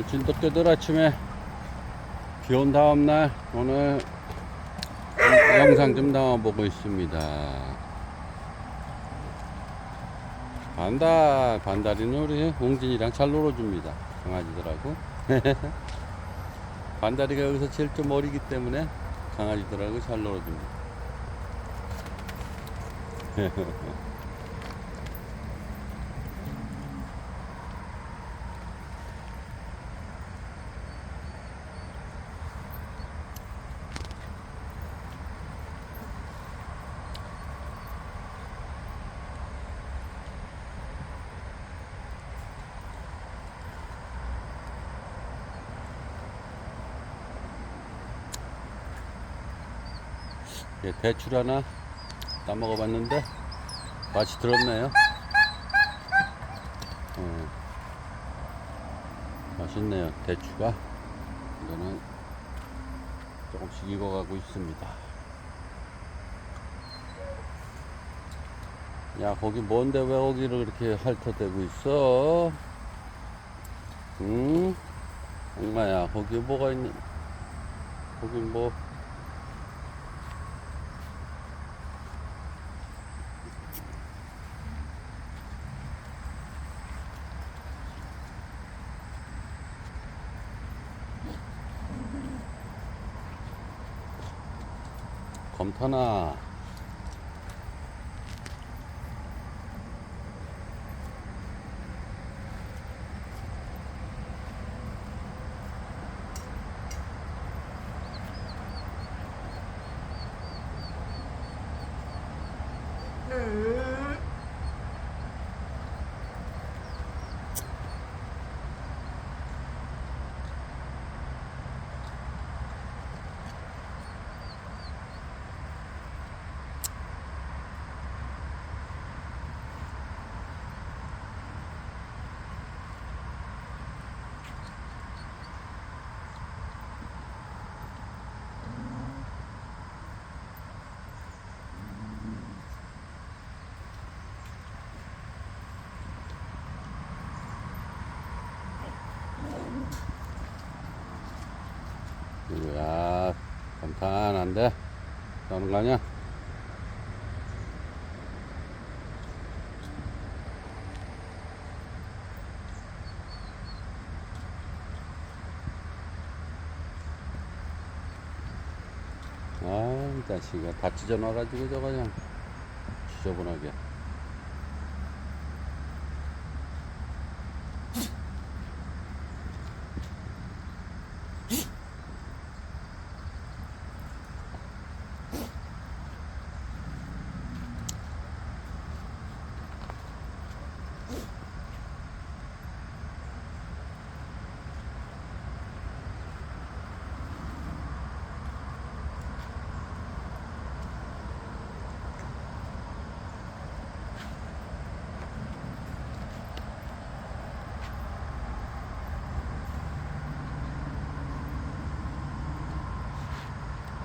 진돗개들 아침에 비 온 다음날 오늘 영상 좀 나와보고 있습니다. 반달, 반달이는 우리 웅진이랑 잘 놀아줍니다. 강아지들하고. 반달이가 여기서 제일 좀 어리기 때문에 강아지들하고 잘 놀아줍니다. 예, 대출 하나 따먹어 봤는데 맛이 들었네요. 어, 맛있네요. 대추가 이거는 조금씩 익어가고 있습니다. 야 거기 뭔데 왜 거기를 그렇게 핥아대고 있어? 응? 엄마야 거기 뭐가 있니? 거기 뭐 검타나 이거야 감탄한데 나오는 거 아니야? 아, 이 자식아 다 찢어놔가지고 저거 그냥 지저분하게.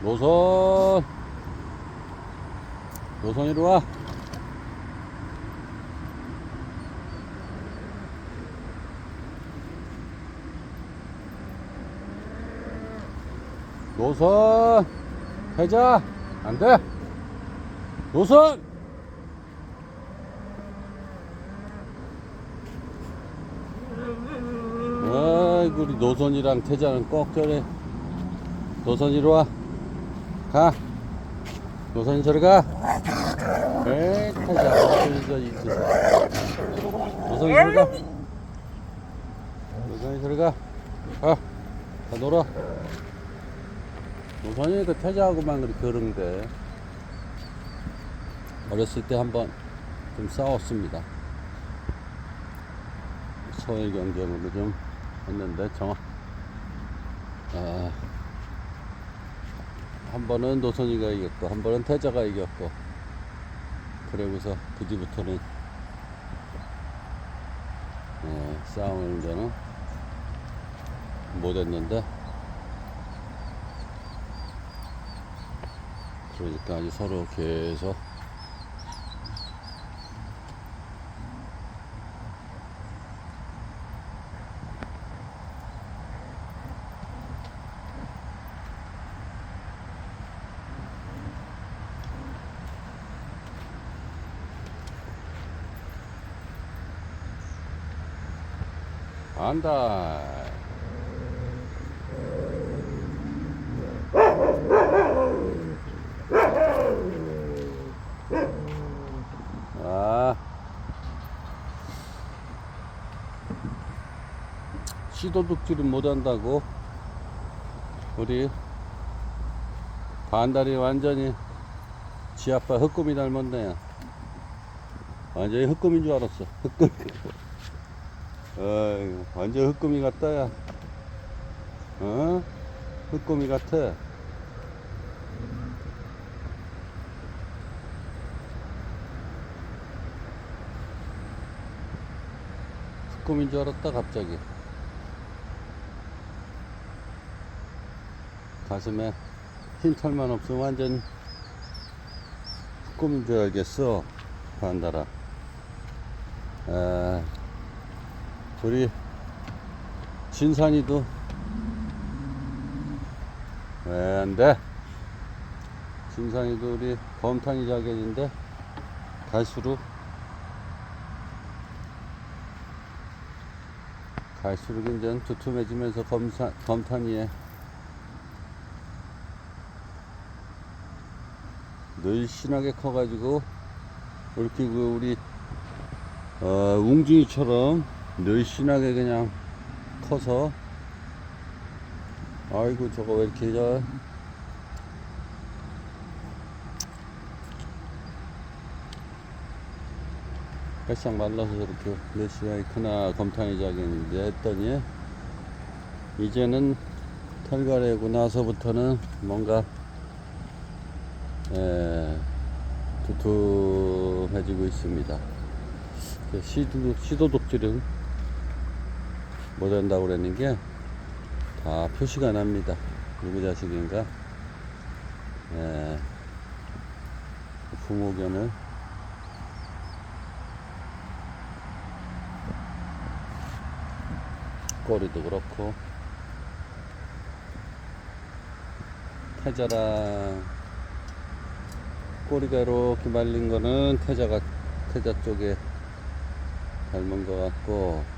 노선. 노선 이리 와. 노선. 해자. 안돼. 노선. 아이고 우리 노선이랑 태자는 꼭 저래. 노선 이리 와 가. 노선이 저리 가. 에이, 타자. 노선이 저리 가. 노선이 저리 가. 가. 가 놀아. 노선이 그 태자하고만 그렇게 그런데. 어렸을 때 한번 좀 싸웠습니다. 서해 경쟁으로 좀 했는데, 정확, 아, 한 번은 노선이가 이겼고 한 번은 태자가 이겼고 그러고서 그 뒤부터는 예, 싸움을 이제는 못했는데 그러니까 아주 서로 계속 안다. 아. 시도둑질은 못한다고 우리 반달이 완전히 지 아빠 흑금이 닮았네 완전히 흑금인 줄 알았어 흑금 어이 완전 흑금이 같다 야. 어? 흑금이 같아. 흑금인 줄 알았다 갑자기. 가슴에 흰 털만 없으면 완전 흑금인 줄 알겠어 반달아 아, 우리 진산이도 왜 안돼? 진산이도 우리 범탄이 자격인데 갈수록 갈수록 이제 두툼해지면서 검사, 검탄이에 늘씬하게 커가지고 이렇게 그 우리 어, 웅중이처럼 늘씬하게 그냥 커서 아이고 저거 왜 이렇게 저 바싹 말라서 저렇게 늘씬하게 크나 검탄이 작겠는데 했더니 이제는 털갈애고 나서부터는 뭔가 예, 두툼해지고 있습니다. 그 시도, 시도 독질은 못 한다고 그랬는 게 다 표시가 납니다. 누구 자식인가? 예, 부모견을 꼬리도 그렇고 태자랑 꼬리가 이렇게 말린 거는 태자가 태자 쪽에 닮은 것 같고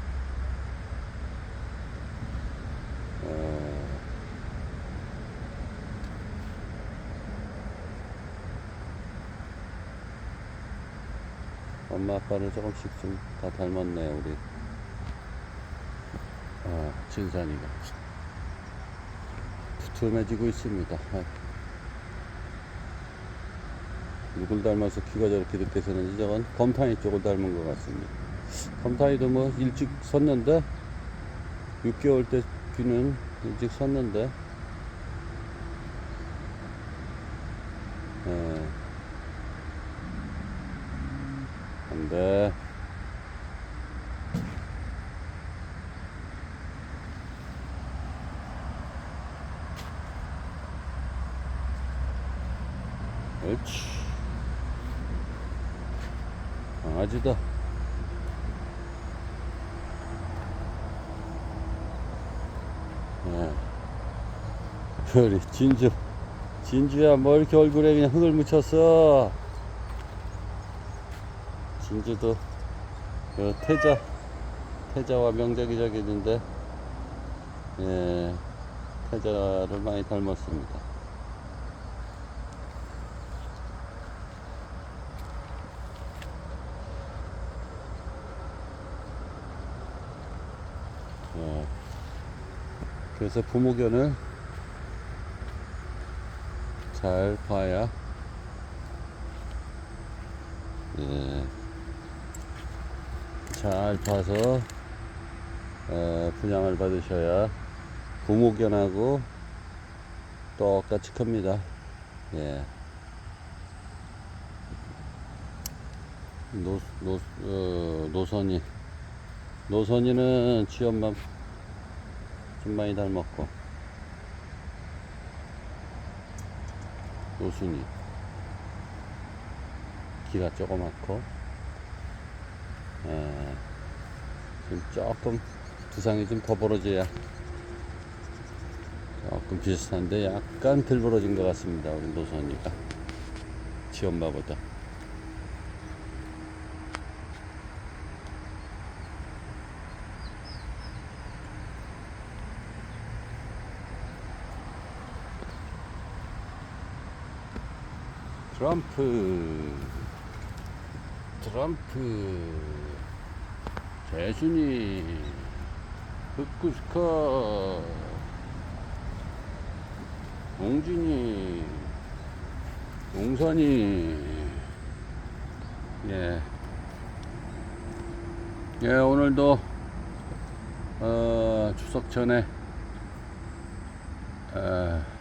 어, 엄마 아빠를 조금씩 좀 다 닮았네 우리 어, 진산이가 두툼해지고 있습니다. 아. 누굴 닮아서 키가 저렇게 늦게 서는지 저건 검탄이 쪽을 닮은 것 같습니다. 검탄이도 뭐 일찍 섰는데 6개월 때 귀는 일찍 섰는데 예. 안돼. 옳지 강아지다 우리 진주 진주야 뭐 이렇게 얼굴에 그냥 흙을 묻혔어 진주도 그 태자 태자와 명작이 저기는데 예 태자를 많이 닮았습니다 예. 그래서 부모견을 잘 봐야 예. 잘 봐서 어, 분양을 받으셔야 부모견하고 똑같이 큽니다. 예. 노, 노, 어, 노선이 노선이는 지엄만 좀 많이 닮았고 노순이 귀가 조그맣고. 에, 지금 조금 두상이 좀 더 벌어져야 조금 비슷한데 약간 덜 벌어진 것 같습니다 우리 노선이가. 지 엄마보다 트럼프 트럼프 재순이 흑구스커 옹진이 옹선이 예. 예, 오늘도 어, 추석 전에 어,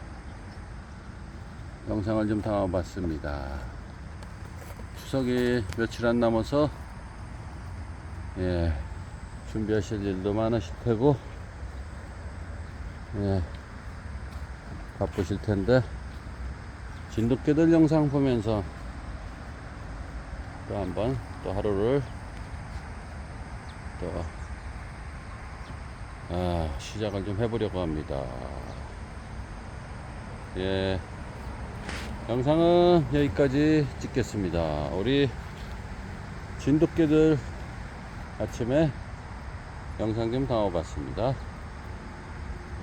영상을 좀 담아봤습니다. 추석이 며칠 안 남아서 예, 준비하실 일도 많으실 테고 예, 바쁘실 텐데 진돗개들 영상 보면서 또 한번 또 하루를 또 아, 시작을 좀 해보려고 합니다. 예. 영상은 여기까지 찍겠습니다. 우리 진돗개들 아침에 영상 좀 담아봤습니다.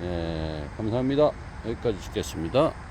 예, 감사합니다. 여기까지 찍겠습니다.